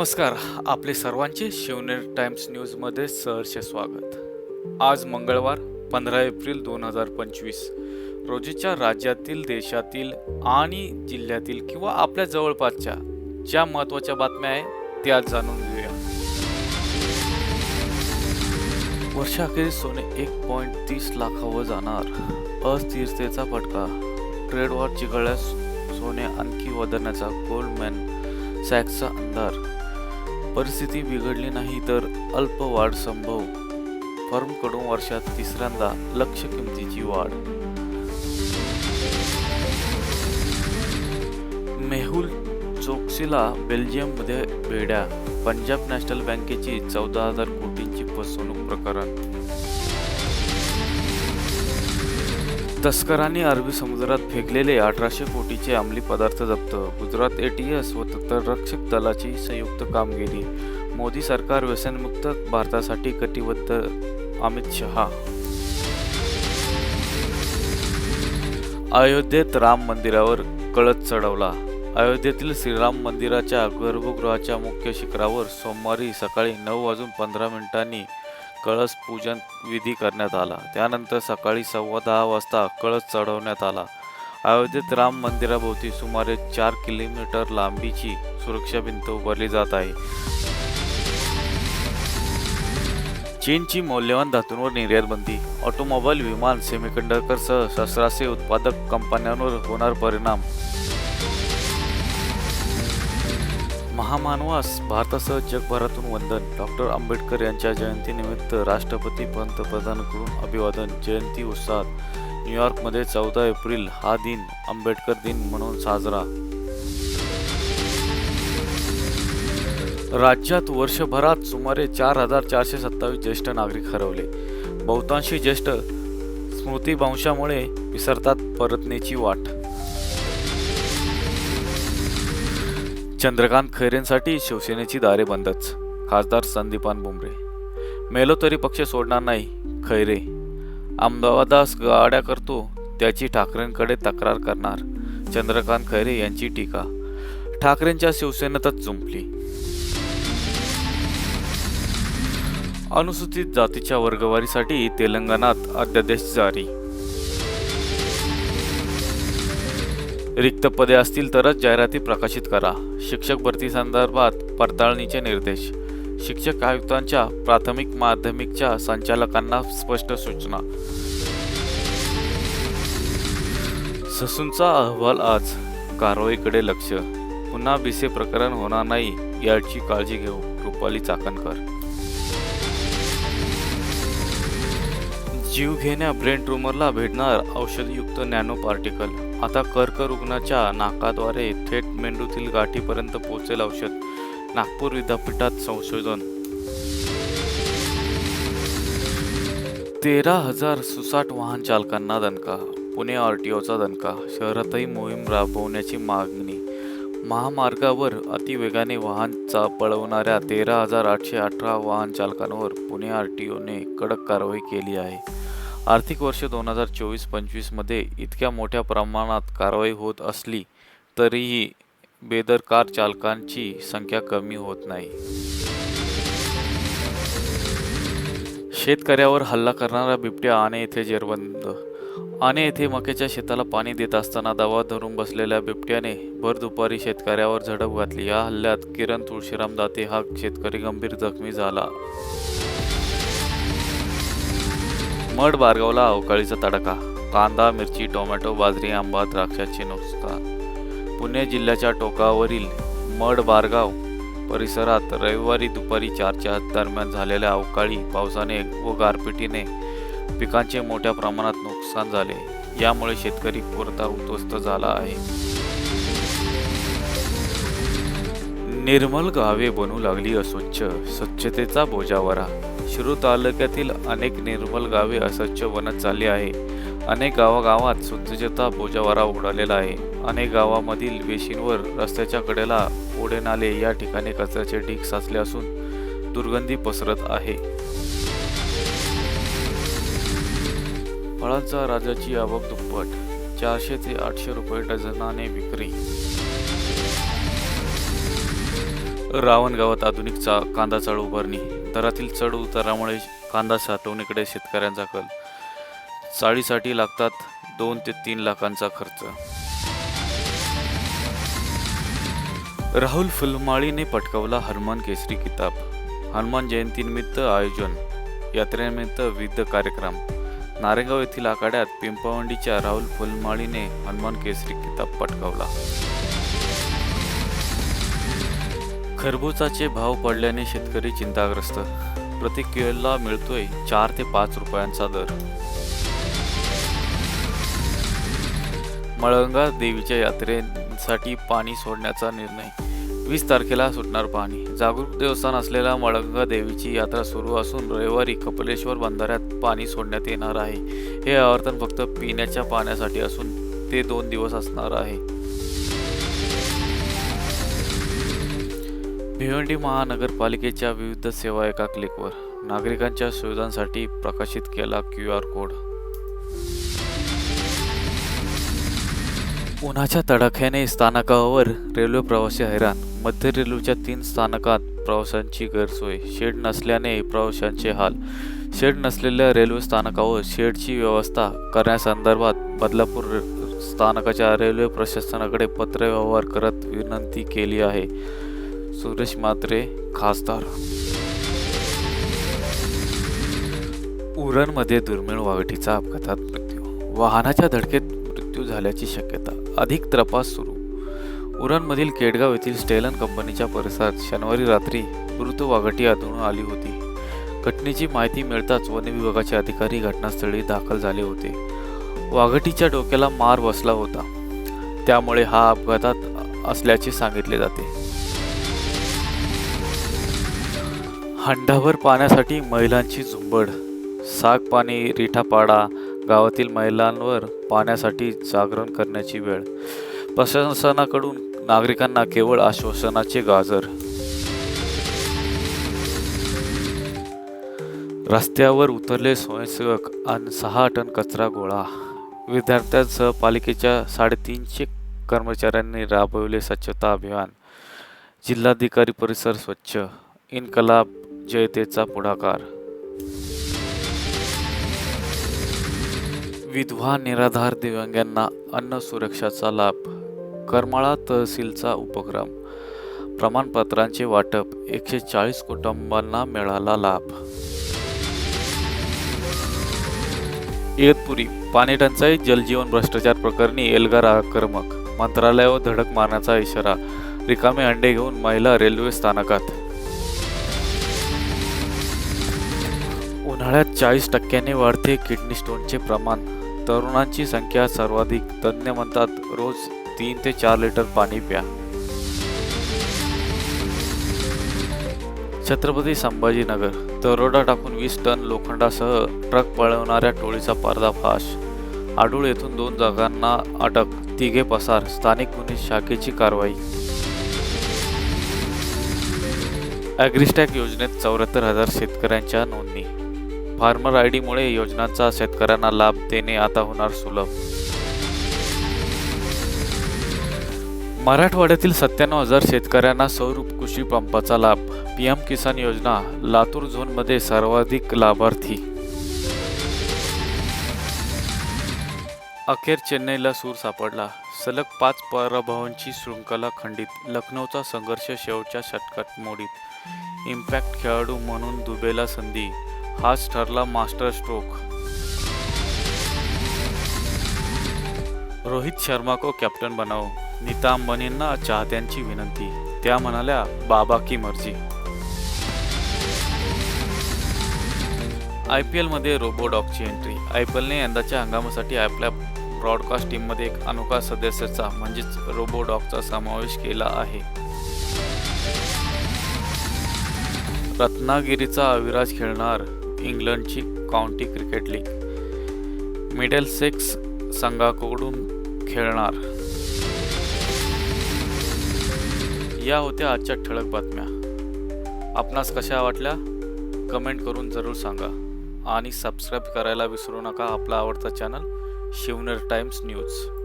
नमस्कार. आपले सर्वांचे शिवनेर टाइम्स न्यूजमध्ये सहर्ष स्वागत. आज मंगळवार पंधरा एप्रिल दोन हजार पंचवीस. रोजीच्या राज्यातील देशातील आणि जिल्ह्यातील किंवा आपल्या जवळपासच्या ज्या महत्त्वाच्या बातम्या आहे त्या जाणून घेऊया. वर्षाखेरीस सोने एक पॉईंट तीस लाखावर जाणार. अस्थिरतेचा फटका. ट्रेड वॉर चिघळल्यास सोने आणखी वधण्याचा गोल्डमॅन सॅक्सचा अंधार. परिस्थिती बिघडली नाही तर अल्प वाढ संभव. फर्मकडून वर्षात तिसऱ्यांदा लक्ष किमतीची वाढ. मेहुल चोक्सीला बेल्जियममध्ये भेड्या पंजाब नॅशनल बँकेची चौदा हजार कोटींची फसवणूक प्रकरण. तस्करांनी अरबी समुद्रात फेकलेले अठराशे कोटीचे अंमली पदार्थ जप्त. गुजरात एटीएस व तटरक्षक दलाची संयुक्त कामगिरी. मोदी सरकार व्यसनमुक्त भारतासाठी कटिबद्ध अमित शहा. अयोध्येत राम मंदिरावर कळत चढवला. अयोध्येतील श्रीराम मंदिराच्या गर्भगृहाच्या मुख्य शिखरावर सोमवारी सकाळी नऊ वाजून पंधरा मिनिटांनी कळस पूजन विधी करण्यात आला. त्यानंतर सकाळी सव्वा दहा वाजता कळस चढवण्यात आला. अयोध्येत राम मंदिराभोवती सुमारे चार किलोमीटर लांबीची सुरक्षा भिंत उभारली जात आहे. चीनची मौल्यवान धातूंवर निर्यात बंदी. ऑटोमोबाईल विमान सेमीकंडक्टरसह शस्त्रास्त्रे उत्पादक कंपन्यांवर होणार परिणाम. महामानवास भारतासह जगभरातून वंदन. डॉक्टर आंबेडकर यांच्या जयंतीनिमित्त राष्ट्रपती पंतप्रधानांकडून अभिवादन जयंती उत्साहात न्यूयॉर्कमध्ये चौदा एप्रिल हा दिन आंबेडकर दिन म्हणून साजरा. राज्यात वर्षभरात सुमारे चार हजार चारशे सत्तावीस ज्येष्ठ नागरिक हरवले. बहुतांशी ज्येष्ठ स्मृतिभंशामुळे विसरतात परतण्याची वाट. चंद्रकांत खैरेंसाठी शिवसेनेची दारे बंदच. खासदार संदीपान बुमरे. मेलो तरी पक्ष सोडणार नाही खैरे. अहमदाबादास गाड्या करतो त्याची ठाकरेंकडे तक्रार करणार चंद्रकांत खैरे यांची टीका. ठाकरेंच्या शिवसेनेतच जुंपली. अनुसूचित जातीच्या वर्गवारीसाठी तेलंगणात अध्यादेश जारी. रिक्त पदे असतील तरच जाहिराती प्रकाशित करा. शिक्षक भरती संदर्भात पडताळणीचे निर्देश. शिक्षक आयुक्तांच्या प्राथमिक माध्यमिकच्या संचालकांना स्पष्ट सूचना. ससूंचा अहवाल आज. कारवाईकडे लक्ष. पुन्हा बिसे प्रकरण होणार नाही याची काळजी घेऊ रुपाली चाकणकर. जीवघेण्या ब्रेन ट्युमरला भेटणार औषधयुक्त नॅनो पार्टिकल. आता कर्करुग्णाच्या नाकाद्वारे थेट मेंदूतील गाठीपर्यंत पोहोचेल औषध. नागपूर विद्यापीठात संशोधन. तेरा हजार सुसाट वाहन चालकांना दणका. पुणे आर टी ओचा दणका. शहरातही मोहीम राबवण्याची मागणी. महामार्गावर अतिवेगाने वाहन चा पळवणाऱ्या तेरा हजार आठशे अठरा वाहन चालकांवर पुणे आर टी ओने कडक कारवाई केली आहे. आर्थिक वर्ष दोन हजार चोवीस पंचवीसमध्ये इतक्या मोठ्या प्रमाणात कारवाई होत असली तरीही बेदरकार चालकांची संख्या कमी होत नाही. शेतकऱ्यावर हल्ला करणारा बिबट्या आणे येथे जेरबंद. आणे येथे मक्याच्या शेताला पाणी देत असताना दवा धरून बसलेल्या बिबट्याने भर दुपारी शेतकऱ्यावर झडप घातली. या हल्ल्यात किरण तुळशीराम दाते हा शेतकरी गंभीर जखमी झाला. मठ बारगावला अवकाळीचा तडाखा. कांदा मिरची टोमॅटो बाजरी आंबा द्राक्षाचे नुकसान पुणे जिल्ह्याच्या टोकावरील मड बारगाव परिसरात रविवारी दुपारी चारच्या दरम्यान झालेल्या अवकाळी पावसाने व गारपिटीने पिकांचे मोठ्या प्रमाणात नुकसान झाले. यामुळे शेतकरी पुरता उद्ध्वस्त झाला आहे. निर्मल गावे बनू लागली अस्वच्छ स्वच्छतेचा बोजावरा. शिरूर तालुक्यातील अनेक निर्मल गावे अस्वच्छ बनत चालली आहे. अनेक गावागावात स्वच्छता बोजावारा उडालेला आहे. अनेक गावामधील वेशींवर रस्त्याच्या कडेला ओढे नाले या ठिकाणी कचऱ्याचे ढीग साचले असून दुर्गंधी पसरत आहे. फळांचा राजाची आवक दुप्पट. चारशे ते आठशे रुपये डझनाने विक्री. रावण गावात आधुनिक चा कांदा चाळ उभारणी. दरातील चढ उतारामुळे कांदा साठवणीकडे शेतकऱ्यांचा कल. चाळीसाठी लागतात दोन ते तीन लाखांचा खर्च. राहुल फुलमाळीने पटकावला हनुमान केसरी किताब. हनुमान जयंतीनिमित्त आयोजन. यात्रेनिमित्त विविध कार्यक्रम. नारेगाव येथील आखाड्यात पिंपवंडीच्या राहुल फुलमाळीने हनुमान केसरी किताब पटकावला. खरबुजाचे भाव पडल्याने शेतकरी चिंताग्रस्त. प्रति किलोला मिळतोय चार ते पाच रुपयांचा दर. मळंगा देवीच्या यात्रेसाठी पाणी सोडण्याचा निर्णय. वीस तारखेला सुटणार पाणी. जागरूक देवस्थान असलेल्या मळंगा देवीची यात्रा सुरू असून रविवारी कपलेश्वर बंधाऱ्यात पाणी सोडण्यात येणार आहे. हे आवर्तन फक्त पिण्याच्या पाण्यासाठी असून ते दोन दिवस असणार आहे. भिवंडी महानगरपालिकेच्या विविध सेवा एका क्लिकवर नागरिकांच्या सुविधांसाठी प्रकाशित केला क्यू आर कोड. उन्हाच्या तडाख्याने स्थानकावर रेल्वे प्रवासी हैराण. मध्य रेल्वेच्या तीन स्थानकात प्रवाशांची गैरसोय. शेड नसल्याने प्रवाशांचे हाल. शेड नसलेल्या रेल्वे स्थानकावर शेडची व्यवस्था करण्यासंदर्भात बदलापूर स्थानकाच्या रेल्वे प्रशासनाकडे पत्रव्यवहार करत विनंती केली आहे. सुरेश मात्रे खासदार. उरणमध्ये दुर्मिळ वाघटीचा अपघातात मृत्यू. वाहनाच्या धडकेत मृत्यू झाल्याची शक्यता. अधिक तपास सुरू. उरणमधील केडगाव येथील स्टेलन कंपनीच्या परिसरात शनिवारी रात्री मृत वाघटी आढळून आली होती. घटनेची माहिती मिळताच वन विभागाचे अधिकारी घटनास्थळी दाखल झाले होते. वाघटीच्या डोक्याला मार बसला होता. त्यामुळे हा अपघातात असल्याचे सांगितले जाते. हंडाभर पाण्यासाठी महिलांची झुंबड. साग पाणी रिठापाडा गावातील महिलांवर पाण्यासाठी जागरण करण्याची वेळ. प्रशासनाकडून नागरिकांना केवळ आश्वासनाचे गाजर. रस्त्यावर उतरले स्वयंसेवक आणि सहा टन कचरा गोळा. विद्यार्थ्यांसह पालिकेच्या साडेतीनशे कर्मचाऱ्यांनी राबवले स्वच्छता अभियान. जिल्हाधिकारी परिसर स्वच्छ. इन्कलाब जयतेचा पुढाकार. विधवा निराधार दिव्यांगांना अन्न सुरक्षाचा लाभ. करमाळा तहसीलचा उपक्रम. प्रमाणपत्रांचे वाटप एकशे चाळीस कुटुंबांना मिळाला लाभ. इगतपुरी पाणी टंचाई जलजीवन भ्रष्टाचार प्रकरणी एल्गार आक्रमक. मंत्रालयावर धडक मारण्याचा इशारा. रिकामे अंडे घेऊन महिला रेल्वे स्थानकात. उन्हाळ्यात चाळीस टक्क्याने वाढते किडनी स्टोनचे प्रमाण. तरुणांची संख्या सर्वाधिक तज्ज्ञ म्हणतात रोज तीन ते चार लिटर पाणी प्या. छत्रपती संभाजीनगर दरोडा टाकून वीस टन लोखंडासह ट्रक पळवणाऱ्या टोळीचा पर्दाफाश. आडूळ येथून दोन जागांना अटक तिघे पसार स्थानिक गुन्हे शाखेची कारवाई. ॲग्रिस्टॅक योजनेत चौऱ्याहत्तर हजार शेतकऱ्यांच्या नोंदणी. फार्मर आय डीमुळे योजनांचा शेतकऱ्यांना लाभ देणे आता होणार सुलभ. मराठवाड्यातील सत्त्याण्णव हजार शेतकऱ्यांना सौर कृषी पंपाचा लाभ. पीएम किसान योजना लातूर झोनमध्ये सर्वाधिक लाभार्थी. अखेर चेन्नईला सूर सापडला. सलग पाच पराभवांची शृंखला खंडित. लखनौचा संघर्ष शेवटच्या षटकात मोडीत. इम्पॅक्ट खेळाडू म्हणून दुबेला संधी. हाच ठरला मास्टर स्ट्रोक. रोहित शर्मा को कॅप्टन बनाओ. नीता अंबानींना चाहत्यांची विनंती. त्या म्हणाल्या बाबा की मर्जी. आय पी एलमध्ये रोबोडॉकची एंट्री आय पी एलने यंदाच्या हंगामासाठी आपल्या ब्रॉडकास्ट टीममध्ये एक अनोखा सदस्याचा म्हणजेच रोबोडॉकचा समावेश केला आहे. रत्नागिरीचा अविराज खेळणार. इंग्लंडची county cricket league. Middlesex संघाकडून खेळणार. या होत्या आजच्या ठळक बातम्या. आपणास कशा वाटल्या? कमेंट करून जरूर सांगा. आणि सबस्क्राईब करायला विसरू नका आपला आवडता चॅनल शिवनेर टाइम्स न्यूज.